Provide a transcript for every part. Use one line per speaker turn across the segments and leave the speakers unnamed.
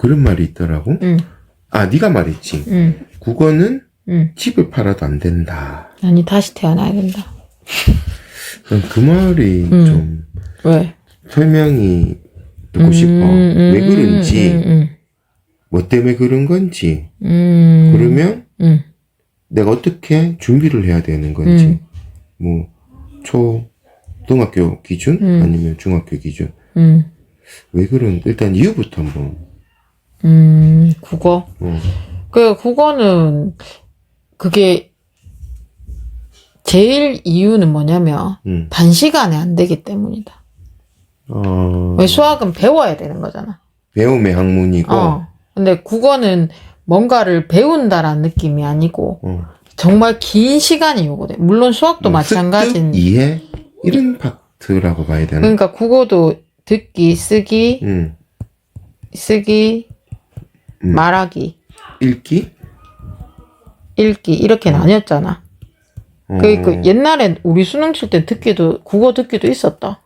그런 말이 있더라고.
응,
아, 네가 말했지.
응,
국어는
응.
집을 팔아도 안 된다.
아니, 다시 태어나야 된다.
난 그 말이
음.
좀
왜?
설명이 듣고
음,
싶어.
음,
왜 그런지,
음,
뭐 때문에 그런 건지.
음, 음.
그러면
음,
내가 어떻게 준비를 해야 되는 건지.
음.
뭐, 초, 등학교 기준?
음.
아니면 중학교 기준?
음,
왜 그런, 일단 이유부터 한번,
음, 국어.
어,
그, 국어는, 그게, 제일 이유는 뭐냐면,
음,
단시간에 안 되기 때문이다.
어,
왜 수학은 배워야 되는 거잖아.
배움의 학문이고,
어. 근데 국어는 뭔가를 배운다라는 느낌이 아니고,
어,
정말 긴 시간이 요구돼. 물론 수학도
뭐
마찬가지인.
이해? 이런 파트라고 봐야 되나?
그러니까 국어도 듣기, 쓰기,
음,
쓰기,
음.
말하기,
읽기?
읽기, 이렇게 나뉘었잖아.
어,
그, 그 옛날에 우리 수능 칠 때 듣기도, 국어 듣기도 있었다.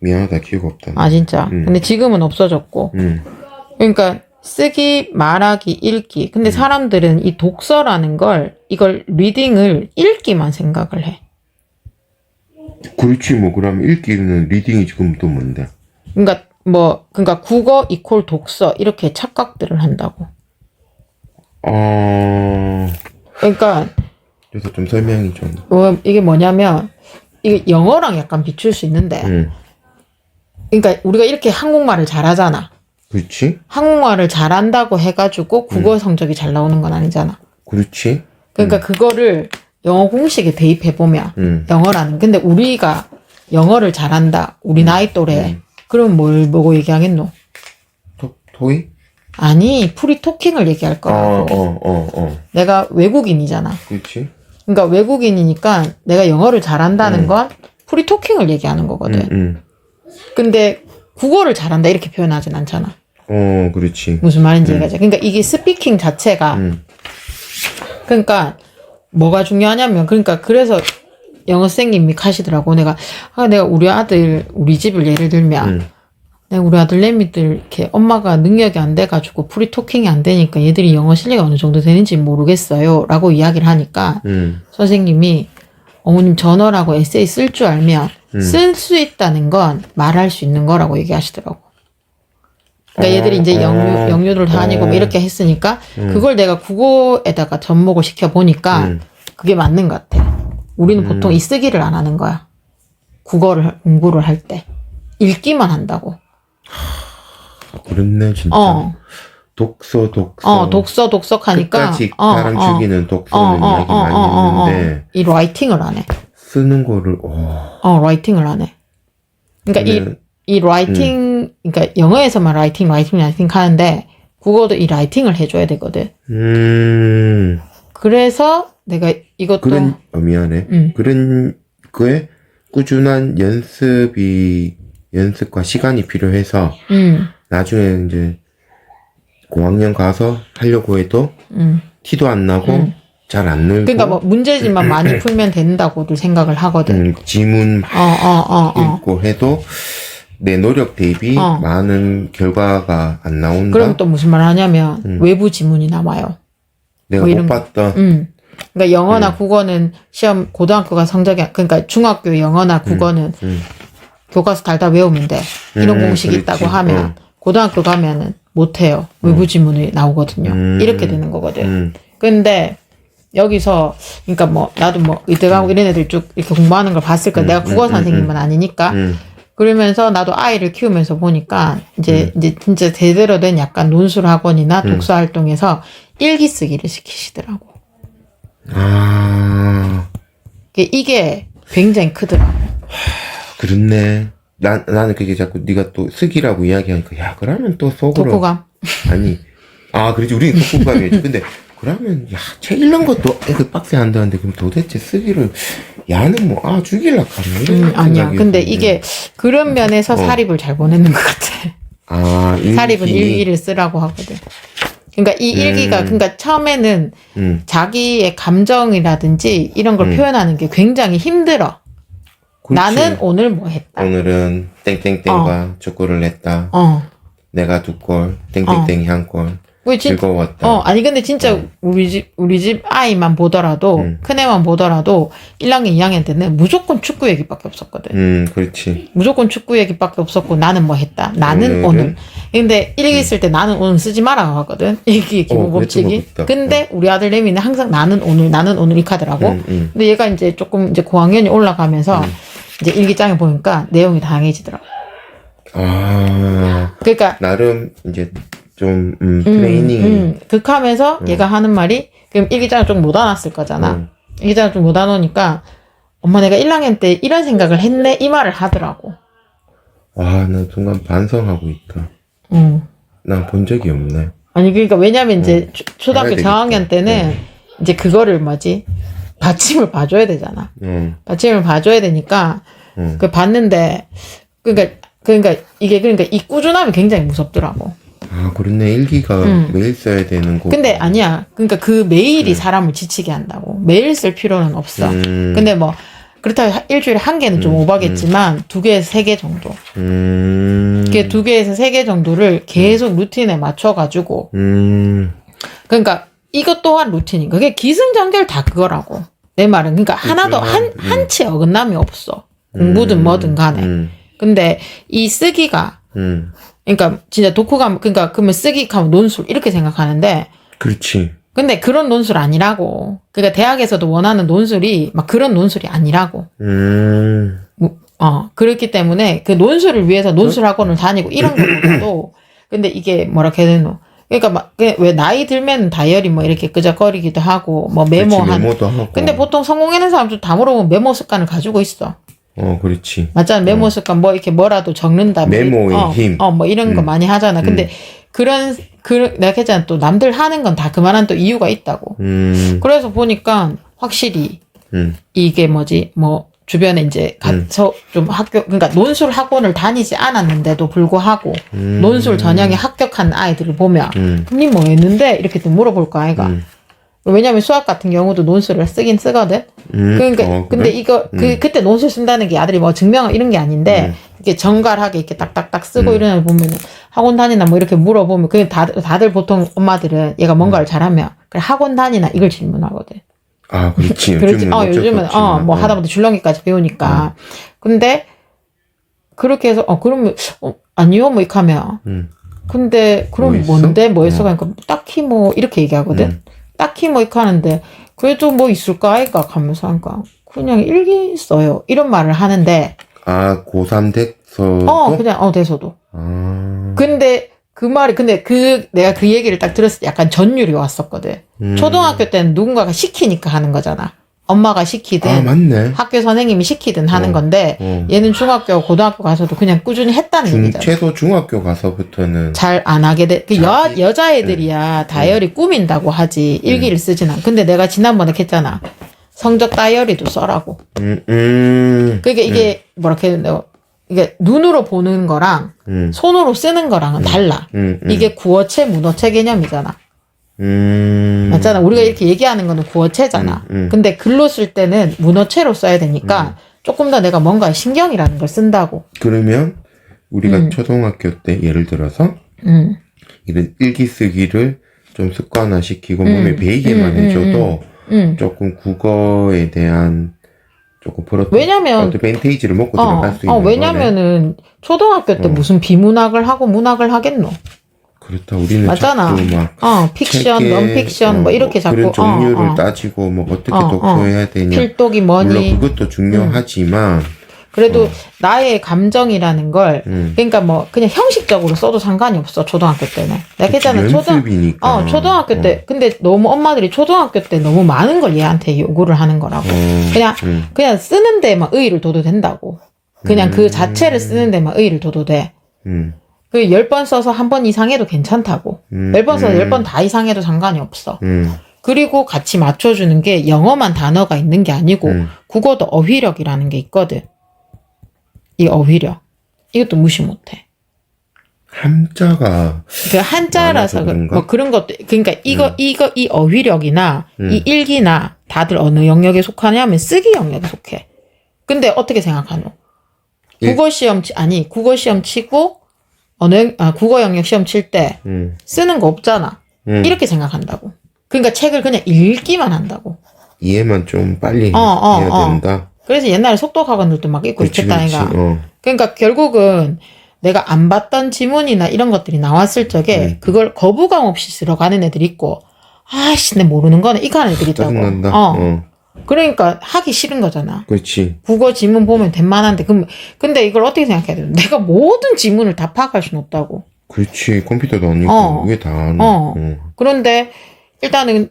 미안하다, 기억 없다.
아, 진짜.
음.
근데 지금은 없어졌고.
음,
그러니까 쓰기, 말하기, 읽기. 근데 사람들은 이 독서라는 걸, 이걸 리딩을 읽기만 생각을 해.
그렇지, 뭐, 그럼 읽기는 리딩이 지금 또 뭔데?
그러니까 뭐, 그러니까 국어 이퀄 독서 이렇게 착각들을 한다고.
어,
그러니까
그래서 좀 설명이 좀,
뭐 이게 뭐냐면 이게 영어랑 약간 비출 수 있는데,
음,
그러니까 우리가 이렇게 한국말을 잘하잖아.
그렇지?
한국말을 잘한다고 해가지고 국어 성적이 잘 나오는 건 아니잖아.
그렇지?
그러니까 그거를 영어 공식에 대입해 보면
음,
영어라는 근데 우리가 영어를 잘한다 우리 나이 또래 그럼 뭘 보고 얘기하겠노?
토, 토이?
아니 프리 토킹을 얘기할
어,
거라고.
어, 어, 어,
내가 외국인이잖아.
그렇지?
그러니까 외국인이니까 내가 영어를 잘한다는 건 프리 토킹을 얘기하는 거거든.
음, 음.
근데 국어를 잘한다 이렇게 표현하진 않잖아.
어, 그렇지.
무슨 말인지 이해가지? 그러니까 이게 스피킹 자체가
음,
그러니까 뭐가 중요하냐면 그러니까 그래서 영어 선생님이 하시더라고 내가 아 내가 우리 아들 우리 집을 예를 들면
음,
내가 우리 아들 내미들 이렇게 엄마가 능력이 안 돼가지고 프리 토킹이 안 되니까 얘들이 영어 실력이 어느 정도 되는지 모르겠어요 라고 이야기를 하니까
음,
선생님이 어머님 전어라고 에세이 쓸 줄 알면
음.
쓸 수 있다는 건 말할 수 있는 거라고 얘기하시더라고. 그러니까
어,
얘들이 이제
어,
영유, 영유를 다니고 뭐
어.
이렇게 했으니까 그걸 내가 국어에다가 접목을 시켜 보니까
음.
그게 맞는 것 같아. 우리는 보통 이 쓰기를 안 하는 거야. 국어를 공부를 할 때. 읽기만 한다고.
그렇네, 진짜.
어,
독서, 독서.
어, 독서, 독서하니까.
끝까지
어,
사람
어,
죽이는
어,
독서는
어,
이야기
어,
많이
어, 어, 어.
했는데,
이 라이팅을 안 해.
쓰는 거를, 어,
어, 라이팅을 안 해. 그러니까 이,
근데,
이 라이팅, 그러니까 영어에서만 라이팅, 라이팅, 라이팅 하는데, 국어도 이 라이팅을 해줘야 되거든.
음,
그래서 내가 이것도,
그런, 어, 미안해.
음.
그런 거에 꾸준한 연습이, 연습과 시간이 필요해서,
음,
나중에 이제, 고학년 가서 하려고 해도,
음.
티도 안 나고,
음.
잘안 늘고,
그러니까 뭐 문제집만 많이 풀면 된다고들 생각을 하거든.
음, 지문
어, 어, 어, 어.
읽고 해도, 내 노력 대비
어.
많은 결과가 안 나온다?
그럼 또 무슨 말 하냐면,
음.
외부 지문이 나와요.
내가
뭐
못
이런 거.
봤던,
음. 그러니까 영어나 국어는 시험 고등학교가 성적이 안- 그러니까 중학교 영어나 국어는
음. 교과서
교과서 달다 외우면 돼. 이런
음,
공식이
그렇지.
있다고 하면
어.
고등학교 가면은 못 해요. 외부 지문이 나오거든요.
음.
이렇게 되는 거거든.
음,
근데 여기서 그러니까 뭐 나도 뭐 의대 가고 이런 애들 쭉 이렇게 공부하는 걸 봤을 거야.
음,
내가 국어
음, 음,
선생님은 아니니까.
음,
그러면서 나도 아이를 키우면서 보니까 이제 이제 진짜 제대로 된 약간 논술 학원이나
음.
독서 활동에서 일기 쓰기를 시키시더라고.
아,
이게- 이게 굉장히 크더라고.
그렇네. 난, 나는 그게 자꾸 네가 또 쓰기라고 이야기하니까, 야, 그러면 또 속으로.
독후감.
아니, 아, 그렇지. 우리는 독후감이지. 근데, 그러면, 야, 책 읽는 것도 애들 빡세 한다는데, 그럼 도대체 쓰기를, 야는 뭐, 아, 죽일라 카네. 이런
음, 아니야.
생각이
근데. 이게 그런 면에서
어.
사립을 잘 보내는 것 같아.
아, 일기.
사립은 일기를 쓰라고 하거든. 그러니까 이 일기가
음.
그러니까 처음에는
음,
자기의 감정이라든지 이런 걸
음.
표현하는 게 굉장히 힘들어.
그렇지.
나는 오늘 뭐 했다.
오늘은 땡땡땡과 축구를 했다.
어.
내가 두 골, 땡땡땡이 한 골.
왜 진,
즐거웠다.
어, 아니, 근데 진짜 우리 집, 우리 집 아이만 보더라도,
음.
큰애만 보더라도, 1학년, 2학년 때는 무조건 축구 얘기밖에 없었거든.
음, 그렇지.
무조건 축구 얘기밖에 없었고, 나는 뭐 했다. 나는
오늘은?
오늘. 근데 일기 쓸때 나는 오늘 쓰지 마라 하거든. 일기 기본
어,
법칙이.
것.
근데 우리 아들 내미는 항상 나는 오늘, 나는 오늘 이 카드라고.
음, 음.
근데 얘가 이제 조금 이제 고학년이 올라가면서, 이제 일기장에 보니까 내용이 다양해지더라고.
아,
그러니까,
나름 이제 좀, 음,
음,
트레이닝.
음, 극하면서 얘가 하는 말이 그럼 일기장을 좀 못 안았을 거잖아.
음.
일기장을 좀 못 안으니까 엄마 내가 1학년 때 이런 생각을 했네 이 말을 하더라고.
와, 나 순간 반성하고 있다.
음.
난 본 적이 없네.
아니 그러니까 왜냐면 이제 초- 초등학교
되겠다.
4학년 때는 이제 그거를 뭐지 받침을 봐줘야 되잖아.
음,
받침을 봐줘야 되니까
음.
그 봤는데 그러니까 그러니까 이게 그러니까 이 꾸준함이 굉장히 무섭더라고.
아, 그렇네. 일기가
음.
매일 써야 되는 거.
근데 아니야. 그러니까 그 매일이 사람을 지치게 한다고. 매일 쓸 필요는 없어.
음,
근데 뭐 그렇다고 하- 일주일에 한 개는 좀
음,
오바겠지만 두 개에서 세 개 정도.
음,
이게 두 개에서 세 개 정도를 계속 루틴에 맞춰가지고
음,
그러니까 이것 또한 루틴인 거야. 그게 기승전결 다 그거라고. 내 말은 그러니까 하나도 한
음.
한치 어긋남이 없어. 공부든
음,
뭐든 간에.
음,
근데 이 쓰기가
음,
그러니까 진짜 독후감 그러니까 그러면 쓰기 하면 논술 이렇게 생각하는데
그렇지.
근데 그런 논술 아니라고. 그러니까 대학에서도 원하는 논술이 막 그런 논술이 아니라고.
음,
뭐, 어, 그렇기 때문에 그 논술을 위해서 논술 학원을 다니고 이런 것보다도 근데 이게 뭐라 해야 되노? 그러니까 막왜 나이 들면 다이어리 뭐 이렇게 끄적거리기도 하고 뭐
그렇지,
메모한
메모도 하고.
근데 보통 성공하는 사람들 다 물어보면 메모 습관을 가지고 있어.
어, 그렇지.
맞잖아. 메모 습관 뭐 이렇게 뭐라도 적는다. 뭐
메모의
어,
힘.
어, 뭐 이런 거
음.
많이 하잖아. 근데 그런 그 내가 했잖아. 또 남들 하는 건 다 그만한 또 이유가 있다고.
음,
그래서 보니까 확실히
음,
이게 뭐지 뭐 주변에 이제 가서 좀 학교 그러니까 논술 학원을 다니지 않았는데도 불구하고
음.
논술 전형에 합격한 아이들을 보면
음,
니뭐 했는데 이렇게 또 물어볼 거 아이가
음,
왜냐면 수학 같은 경우도 논술을 쓰긴 쓰거든
음.
그러니까
어,
근데
그래?
이거 그 그때 논술 쓴다는 게 아들이 뭐 증명 이런 게 아닌데
음.
이렇게 정갈하게 이렇게 딱딱딱 쓰고 이런 애 보면은 학원 다니나 뭐 이렇게 물어보면 그게 다들 다들 보통 엄마들은 얘가 뭔가를 잘하면 그래 학원 다니나 이걸 질문하거든
아, 그렇지.
그렇지.
요즘은
어, 요즘은, 어,
없지만.
뭐
어.
하다못해 줄넘기까지 배우니까. 근데, 그렇게 해서, 어, 그러면, 어, 아니요, 뭐, 이렇게 하면.
음.
근데, 그럼
뭐?
뭔데? 뭐 했어?
어.
그러니까, 딱히 뭐, 이렇게 얘기하거든?
음.
딱히 뭐, 이렇게 하는데, 그래도 뭐 있을까? 아이가? 하면서, 하니까, 그냥 일기 써요. 이런 말을 하는데,
아, 고3 됐어도?
어, 그냥, 어, 돼서도.
아,
근데, 그 말이, 근데 그, 내가 그 얘기를 딱 들었을 때 약간 전율이 왔었거든.
음.
초등학교 때는 누군가가 시키니까 하는 거잖아. 엄마가 시키든.
아, 맞네.
학교 선생님이 시키든 하는
어,
건데
어.
얘는 중학교 고등학교 가서도 그냥 꾸준히 했다는
중,
얘기잖아.
최소 중학교 가서부터는.
잘 안 하게 돼. 그 여,
자기- 네.
여자애들이야 다이어리 꾸민다고 하지 일기를 쓰진 않아. 근데 내가 지난번에 했잖아. 성적 다이어리도 써라고.
음, 음.
그게 이게 뭐라 해야 되나 이게 눈으로 보는 거랑
음,
손으로 쓰는 거랑은 달라.
음, 음.
이게 구어체 문어체 개념이잖아.
음.
맞잖아. 우리가 이렇게 얘기하는 거는 구어체잖아.
음, 음.
근데 글로 쓸 때는 문어체로 써야 되니까 조금 더 내가 뭔가 신경이라는 걸 쓴다고.
그러면 우리가
음.
초등학교 때 예를 들어서
음.
이런 일기 쓰기를 좀 습관화시키고
음,
몸에 배이게만
음, 음,
해줘도
음.
조금 국어에 대한 조금 프로
왜냐면-
어드밴테이지를 먹고
어,
들어갈 수 있는
어,
거네.
왜냐면은 초등학교 때
어.
무슨 비문학을 하고 문학을 하겠노?
그렇다. 우리는
맞잖아.
자꾸 막
어, 픽션,
책에,
넌픽션 뭐
어,
이렇게 자꾸
그런 종류를
어, 어.
따지고 뭐 어떻게
어,
독서해야 되냐.
필독이
물론
뭐니?
그것도 중요하지만
그래도
어.
나의 감정이라는 걸
음.
그러니까 뭐 그냥 형식적으로 써도 상관이 없어 초등학교 때는. 내가 했잖아 초등. 어 초등학교 때 근데 너무 엄마들이 초등학교 때 너무 많은 걸 얘한테 요구를 하는 거라고.
어,
그냥
음,
그냥 쓰는 데만 의의를 둬도 된다고. 그냥
음.
그 자체를 쓰는 데만 의의를 둬도 돼.
음,
그 열 번 써서 한 번 이상 해도 괜찮다고.
음,
열 번 써서
음.
열번 다 이상 해도 상관이 없어.
음,
그리고 같이 맞춰주는 게 영어만 단어가 있는 게 아니고
음.
국어도 어휘력이라는 게 있거든. 이 어휘력. 이것도 무시 못해.
함자가
그 한자라서 그-? 뭐 그런 것도 그러니까 이거
음.
이거 이 어휘력이나
음.
이 일기나 다들 어느 영역에 속하냐면 쓰기 영역에 속해. 근데 어떻게 생각하노?
일-
국어 시험 치 아니 국어 시험 치고 언어 아, 국어 영역 시험 칠 때
음.
쓰는 거 없잖아.
음.
이렇게 생각한다고. 그러니까 책을 그냥 읽기만 한다고.
이해만 좀 빨리
어, 어,
해야
어.
된다.
그래서 옛날에 속독학원들도 막 읽고
그렇지,
있겠다
그렇지. 어.
그러니까 결국은 내가 안 봤던 지문이나 이런 것들이 나왔을 적에
음.
그걸 거부감 없이 들어가는 애들이 있고 아씨 내 모르는 거는 이거 하는 애들이 있다고.
짜증난다.
어.
어.
그러니까 하기 싫은 거잖아.
그렇지.
국어 지문 보면 된만한데 그럼 근데 이걸 어떻게 생각해야 돼? 내가 모든 지문을 다 파악할 수는 없다고.
그렇지. 컴퓨터도 아니고
어.
왜 다.
어.
어.
그런데 일단은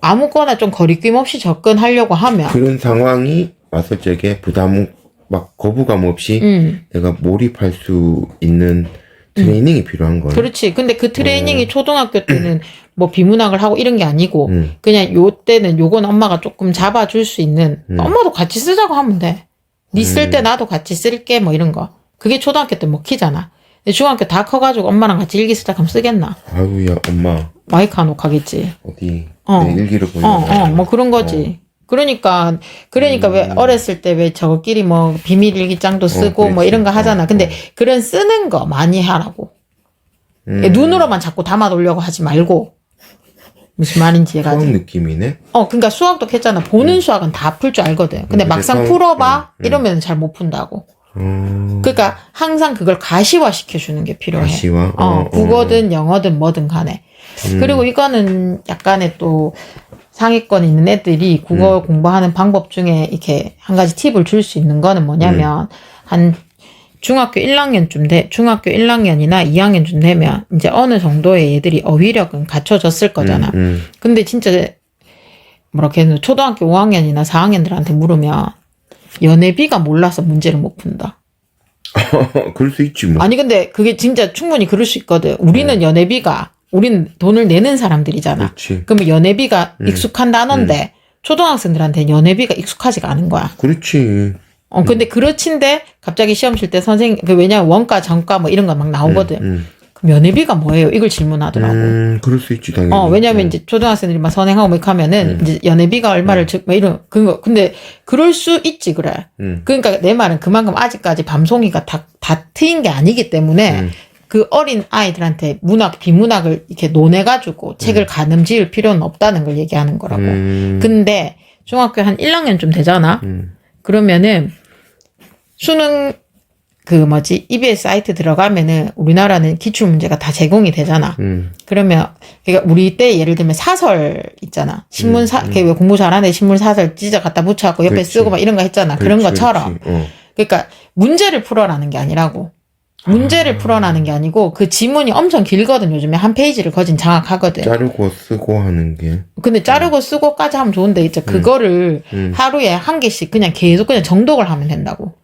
아무거나 좀 거리낌 없이 접근하려고 하면
그런 상황이 왔을 적에 부담 막 거부감 없이
음.
내가 몰입할 수 있는 트레이닝이 필요한 거야.
그렇지. 근데 그 트레이닝이 초등학교 때는 뭐 비문학을 하고 이런 게 아니고
음.
그냥 요 때는 요건 엄마가 조금 잡아줄 수 있는
음.
엄마도 같이 쓰자고 하면 돼. 니 쓸때 나도 같이 쓸게 뭐 이런 거. 그게 초등학교 때 먹히잖아. 근데 중학교 다 커가지고 엄마랑 같이 일기 시작하면 쓰겠나?
아유야 엄마
마이크 안 하겠지.
어디
어.
내 일기를 보내.
어, 어, 뭐 그런 거지. 그러니까, 그러니까 왜
음.
어렸을 때 왜 저끼리 뭐 비밀 일기장도 쓰고 뭐
그렇지.
이런 거 하잖아.
어,
근데
어.
그런 쓰는 거 많이 하라고.
음.
눈으로만 자꾸 담아 놓으려고 하지 말고. 무슨 말인지 얘가.
수학 느낌이네.
어, 그러니까 수학도 했잖아. 보는 수학은 다 풀 줄 알거든. 근데
음,
막상
그래서-
풀어봐
음, 음.
이러면 잘 못 푼다고.
어.
그러니까 항상 그걸 가시화 시켜주는 게 필요해.
가시와.
어,
어,
국어든 영어든 뭐든 간에.
음.
그리고 이거는 약간의 또 상위권 있는 애들이 국어
음.
공부하는 방법 중에 이렇게 한 가지 팁을 줄 수 있는 거는
음.
뭐냐면 한 중학교 1학년쯤 돼 중학교 1학년이나 2학년쯤 되면 이제 어느 정도의 얘들이 어휘력은 갖춰졌을 거잖아.
음,
근데 진짜 해야 되나 초등학교 5학년이나 4학년들한테 물으면 연애비가 몰라서 문제를 못 푼다.
음. 그럴 수 있지 뭐.
아니 근데 그게 진짜 충분히 그럴 수 있거든. 우리는 연애비가 우리는 돈을 내는 사람들이잖아.
그렇지.
그러면 연애비가
음.
익숙한 단어인데 초등학생들한테는 연애비가 익숙하지가 않은 거야.
그렇지.
어 근데 그렇친데 갑자기 시험 칠 때 선생님 그 왜냐면 원가 정가 뭐 이런 거 막 나오거든.
음,
그럼 연애비가 뭐예요? 이걸 질문하더라고.
음, 그럴 수 있지 당연히.
어, 왜냐면
어.
이제 초등학생들이 막 선행하고 막 하면은
음.
이제 연애비가 얼마를 즉, 뭐 이런, 그거. 근데 그럴 수 있지, 그래.
음,
그러니까 내 말은 그만큼 아직까지 밤송이가 다, 다 트인 게 아니기 때문에
음.
그 어린 아이들한테 문학, 비문학을 이렇게 논해 가지고 책을 가늠 지을 필요는 없다는 걸 얘기하는 거라고.
음,
근데 중학교 한 1학년쯤 되잖아?
음,
그러면은 수능 그 뭐지 EBS 사이트 들어가면은 우리나라는 기출 문제가 다 제공이 되잖아.
음,
그러면 그러니까 우리 때 예를 들면 사설 있잖아. 신문 사,
음, 음.
공부 잘하는 애 신문 사설 찢어 갖다 붙여갖고 옆에
그렇지.
쓰고 막 이런 거 했잖아. 그런
그렇지,
것처럼.
그렇지. 어.
그러니까 문제를 풀어라는 게 아니라고. 문제를
아.
풀어라는 게 아니고 그 지문이 엄청 길거든 요즘에 한 페이지를 거진 장악하거든.
자르고 쓰고 하는 게.
근데 자르고 쓰고까지 하면 좋은데 이제 그거를
음.
하루에 한 개씩 그냥 계속 그냥 정독을 하면 된다고.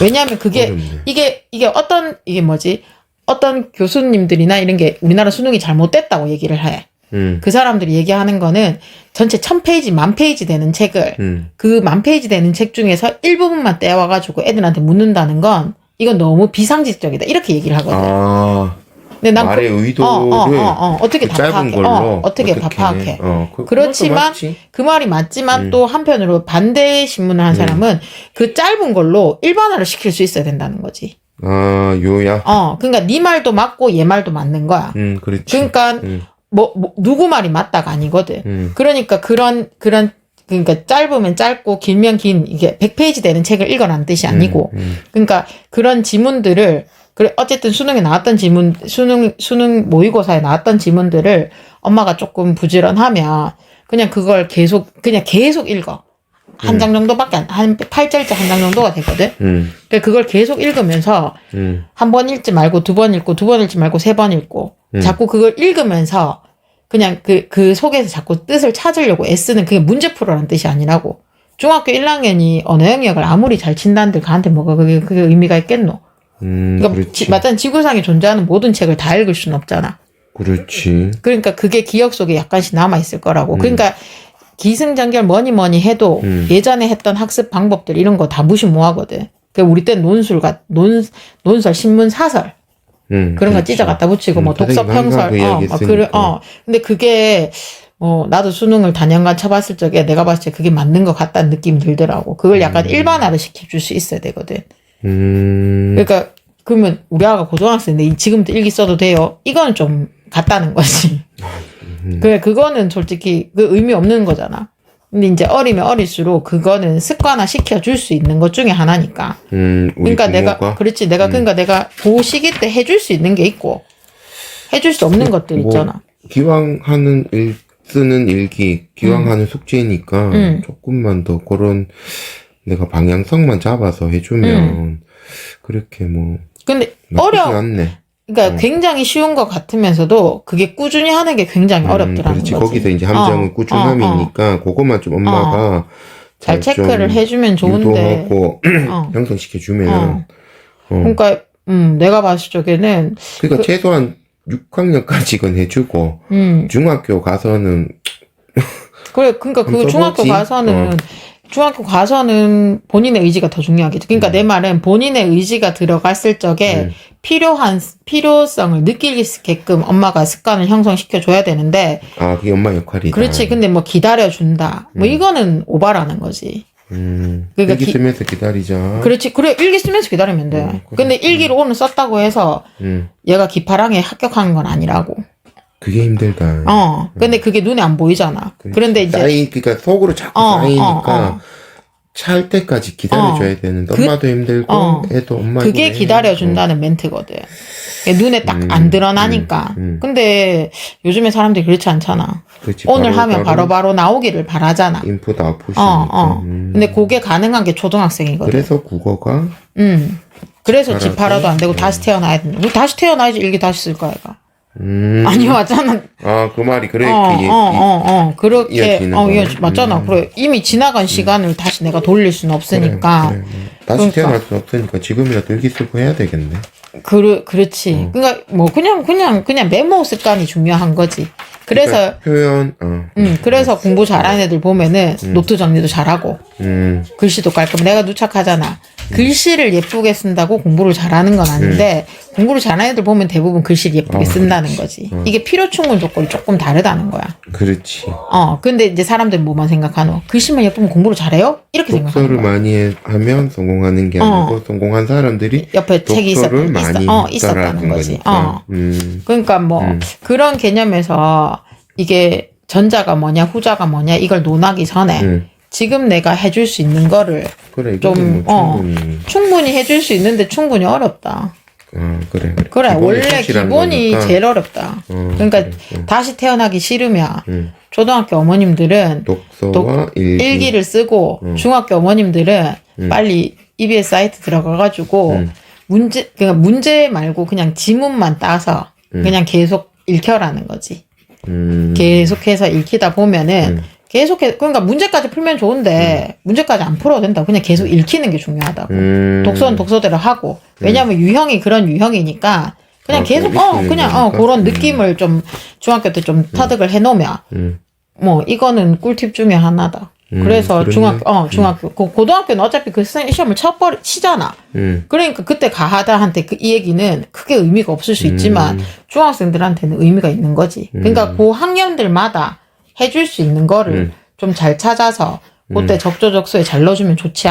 왜냐하면 그게
어렵네.
이게 이게 어떤 이게 뭐지? 어떤 교수님들이나 이런 게 우리나라 수능이 잘못됐다고 얘기를 해.
음,
그 사람들이 얘기하는 거는 전체 천 페이지, 만 페이지 되는 책을
음,
그 만 페이지 되는 책 중에서 일부분만 떼와가지고 애들한테 묻는다는 건 이건 너무 비상식적이다. 이렇게 얘기를 하거든.
아,
근데 난
말의
그,
의도를
어, 어, 어, 어. 어떻게 그다
짧은
파악해?
걸로
어, 어떻게 다 파악해?
어, 그,
그렇지만.
그
말이 맞지만
음.
또 한편으로 반대 신문을 한 사람은 그 짧은 걸로 일반화를 시킬 수 있어야 된다는 거지.
아, 요야.
어, 그러니까 네 말도 맞고 얘 말도 맞는 거야.
음, 그렇지.
그러니까
음,
뭐, 뭐 누구 말이 맞다가 아니거든.
음,
그러니까 그런 그런 그러니까 짧으면 짧고 길면 긴 이게 100페이지 되는 책을 읽어라는 뜻이 아니고
음,
그러니까 그런 지문들을 그래 어쨌든 수능에 나왔던 지문 수능 수능 모의고사에 나왔던 지문들을 엄마가 조금 부지런하면 그냥 그걸 계속 그냥 계속 읽어. 한 장 정도밖에 안 한 8절째 한 장 정도가 되거든.
음,
그러니까 그걸 계속 읽으면서
음,
한 번 읽지 말고 두 번 읽고 두 번 읽지 말고 세 번 읽고
음.
자꾸 그걸 읽으면서 그냥 그, 그 속에서 자꾸 뜻을 찾으려고 애쓰는 그게 문제 풀어라는 뜻이 아니라고. 중학교 1학년이 언어 영역을 아무리 잘 친다는데 그한테 뭐가 그게, 그게 의미가 있겠노?
음,
그러니까.
지,
마땅 지구상에 존재하는 모든 책을 다 읽을 수는 없잖아.
그렇지.
그러니까 그게 기억 속에 약간씩 남아 있을 거라고.
음.
그러니까 기승전결 뭐니 뭐니 해도
음.
예전에 했던 학습 방법들 이런 거 다 무시 못 하거든. 그 우리 때 논술과 논, 논설, 신문, 사설
음,
그런 거
그렇지.
찢어 갖다 붙이고
음,
뭐 독서
선생님 항상
평설
그
어,
이야기
막
했으니까.
그래 어 근데 그게 어 나도 수능을 단연간 쳐봤을 적에 내가 봤을 때 그게 맞는 것 같다는 느낌이 들더라고 그걸 약간 일반화를 시켜줄 수 있어야 되거든
음,
그러니까 그러면 우리 아가 고등학생인데 지금부터 일기 써도 돼요? 이거는 좀 같다는 거지.
음.
그래, 그거는 솔직히 그 의미 없는 거잖아. 근데 이제 어리면 어릴수록 그거는 습관화 시켜줄 수 있는 것 중에 하나니까.
음, 우리
그러니까
부모가
내가, 그렇지. 내가, 그러니까 내가 그 시기 때 해줄 수 있는 게 있고, 해줄 수 없는 것들
뭐,
있잖아.
기왕 하는 일 쓰는 일기 기왕 하는 숙제니까
음.
조금만 더 그런 내가 방향성만 잡아서 해주면 그렇게 뭐
근데 어려,
않네.
그러니까 굉장히 쉬운 것 같으면서도 그게 꾸준히 하는 게 굉장히 어렵더라는
음, 그렇지
거지.
거기서 이제 함정은
어,
꾸준함이니까 그것만 좀 엄마가 잘좀
체크를 해주면 좋은데.
유도하고
어.
형성시켜 주면
어.
어.
그러니까, 음, 내가 봤을 적에는,
그러니까 최소한 6학년까지는 해주고
음,
중학교 가서는
그래, 그러니까 그 중학교. 가서는 중학교 가서는 본인의 의지가 더 중요하겠죠. 그러니까 내 말은 본인의 의지가 들어갔을 적에
음.
필요한 필요성을 느끼게끔 엄마가 습관을 형성시켜 줘야 되는데
아 그게 엄마 역할이다.
그렇지. 근데 뭐 기다려 준다. 뭐 이거는 오바라는 거지.
음,
그러니까
일기
기-
쓰면서 기다리자.
그렇지. 그래 일기 쓰면서 기다리면 돼.
음, 그래.
근데 일기를 오늘 썼다고 해서
음,
얘가 기파랑에 합격하는 건 아니라고.
그게 힘들다.
어. 근데 그게 눈에 안 보이잖아.
그렇지.
그런데 이제
쌓이, 그러니까 속으로 자꾸
어,
쌓이니까
어, 어.
찰 때까지 기다려줘야 되는데
그-
엄마도 힘들고
어.
애도 엄마
그게
이거.
기다려준다는 멘트거든. 이게 눈에 딱 안
음,
드러나니까.
음, 음.
근데 요즘에 사람들이 그렇지 않잖아.
어, 그렇지,
오늘 하면 바로바로 나오기를 바라잖아.
인풋 아웃풋이
어, 어.
음.
근데 그게 가능한 게 초등학생이거든.
그래서 국어가
음. 그래서
집하라도?
집하라도 안 되고 다시 태어나야 된다. 우리 다시 태어나야지 일기 다시 쓸 거야, 이거.
음.
아니, 맞잖아.
아, 그 말이 그래.
어,
이렇게
어, 어, 어. 그렇게,
이어지는
어. 이어지, 맞잖아.
음.
그래. 이미 지나간 시간을 다시 내가 돌릴 수는 없으니까.
그래, 그래. 다시
그러니까.
태어날 수 없으니까 지금이라도 일기 쓰고 해야 되겠네.
그, 그렇지. 그러니까 뭐 그냥 그냥 그냥 메모 습관이 중요한 거지. 그래서
그러니까 표현, 어.
음 그래서 공부 잘하는 애들 보면은 노트 정리도 잘하고
음,
글씨도 깔끔. 내가 누착하잖아. 글씨를 예쁘게 쓴다고 공부를 잘하는 건 아닌데 공부를 잘하는 애들 보면 대부분 글씨를 예쁘게
어,
쓴다는 거지. 이게 필요 충분 조건이 조금 다르다는 거야.
그렇지.
어 근데 이제 사람들은 뭐만 생각하노? 글씨만 예쁘면 공부를 잘해요? 이렇게 생각하는
독서를
거야.
많이 해- 하면 성공하는 게 아니고 성공한 사람들이
옆에 책이 있었,
독서를
있었,
많이
어, 있었다는 거지.
거니까.
어.
음,
그러니까 뭐
음.
그런 개념에서 이게 전자가 뭐냐 후자가 뭐냐 이걸 논하기 전에
음.
지금 내가 해줄 수 있는 거를
그래,
좀,
뭐
어.
충분히.
충분히 해줄 수 있는데 충분히 어렵다.
아, 그래, 그래.
그래
기본이
원래 기본이
거니까.
제일 어렵다.
어,
그러니까
그래, 그래.
다시 태어나기 싫으면
음.
초등학교 어머님들은
독서와 일기.
일기를 쓰고
음.
중학교 어머님들은 빨리 EBS 사이트 들어가가지고
음.
문제 그러니까 문제 말고 그냥 지문만 따서 그냥 계속 읽혀라는 거지.
음.
계속해서 읽히다 보면은
음.
계속해 그러니까 문제까지 풀면 좋은데 문제까지 안 풀어도 된다. 그냥 계속 읽히는 게 중요하다고.
음.
독서는 독서대로 하고 왜냐하면 유형이 그런 유형이니까 그냥
아,
계속 어 그냥 어
거니까?
그런
음.
느낌을 좀 중학교 때좀 터득을 해놓으면
음.
뭐 이거는 꿀팁 중에 하나다.
음,
그래서
그렇네.
중학교 어 중학교 고- 고등학교는 어차피 그 시- 시험을 쳐버리 치잖아.
음.
그러니까 그때 가하다한테 그 이 얘기는 크게 의미가 없을 수 있지만
음.
중학생들한테는 의미가 있는 거지. 그러니까 그 학년들마다 해줄 수 있는 거를
음.
좀 잘 찾아서 그때 적조적소에 잘 넣어주면 좋지 않.